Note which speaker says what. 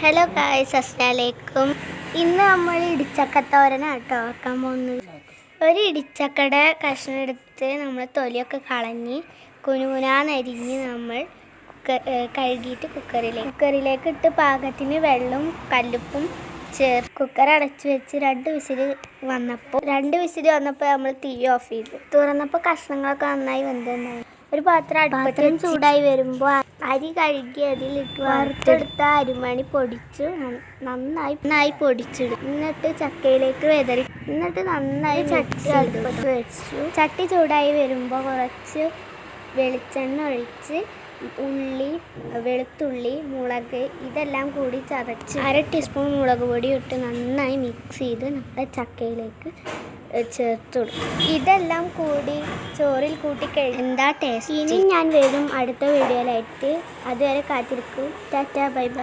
Speaker 1: Hello guys അസ്സലാമലൈക്കും. ഇന്ന് നമ്മൾ ഇടിച്ചക്കത്തോരനാണ് കേട്ടോ ആക്കാൻ പോകുന്നത്. ഒരു ഇടിച്ചക്കട കഷ്ണം എടുത്ത് നമ്മൾ തൊലിയൊക്കെ കളഞ്ഞ് കുനുകുനാന്നരിഞ്ഞ് നമ്മൾ കുക്കർ കഴുകിയിട്ട് കുക്കറിലേക്ക് കുക്കറിലേക്ക് ഇട്ട് പാകത്തിന് വെള്ളവും കല്ലുപ്പും ചേർത്ത് കുക്കർ അടച്ചു വെച്ച് രണ്ട് വിസിൽ വന്നപ്പോൾ രണ്ട് വിസിൽ വന്നപ്പോൾ നമ്മൾ തീ ഓഫ് ചെയ്തു. തുറന്നപ്പോൾ കഷ്ണങ്ങളൊക്കെ നന്നായി വന്നു ഒരു പാത്രം അടുപ്പത്തും ചൂടായി വരുമ്പോൾ അരി കഴുകി അതിലിട്ട് വറുത്തെടുത്ത അരിമണി പൊടിച്ച് നന്നായി നന്നായി പൊടിച്ചിടും. എന്നിട്ട് ചക്കയിലേക്ക് വെതറി എന്നിട്ട് നന്നായി ചട്ടി അടുപ്പത്ത് വെച്ചു. ചട്ടി ചൂടായി വരുമ്പോൾ കുറച്ച് വെളിച്ചെണ്ണ ഒഴിച്ച് ഉള്ളി വെളുത്തുള്ളി മുളക് ഇതെല്ലാം കൂടി ചതച്ച് അര ടീസ്പൂൺ മുളക് പൊടി ഇട്ട് നന്നായി മിക്സ് ചെയ്ത് നമ്മുടെ ചക്കയിലേക്ക് ചേർത്ത് കൊടുക്കും. ഇതെല്ലാം കൂടി ചോറിൽ കൂട്ടിക്കഴിഞ്ഞു എന്താ ടേസ്റ്റ് ഇനി ഞാൻ വരും അടുത്ത വീഡിയോയിലായിട്ട് അതുവരെ കാത്തിരിക്കും. Tata bye bye.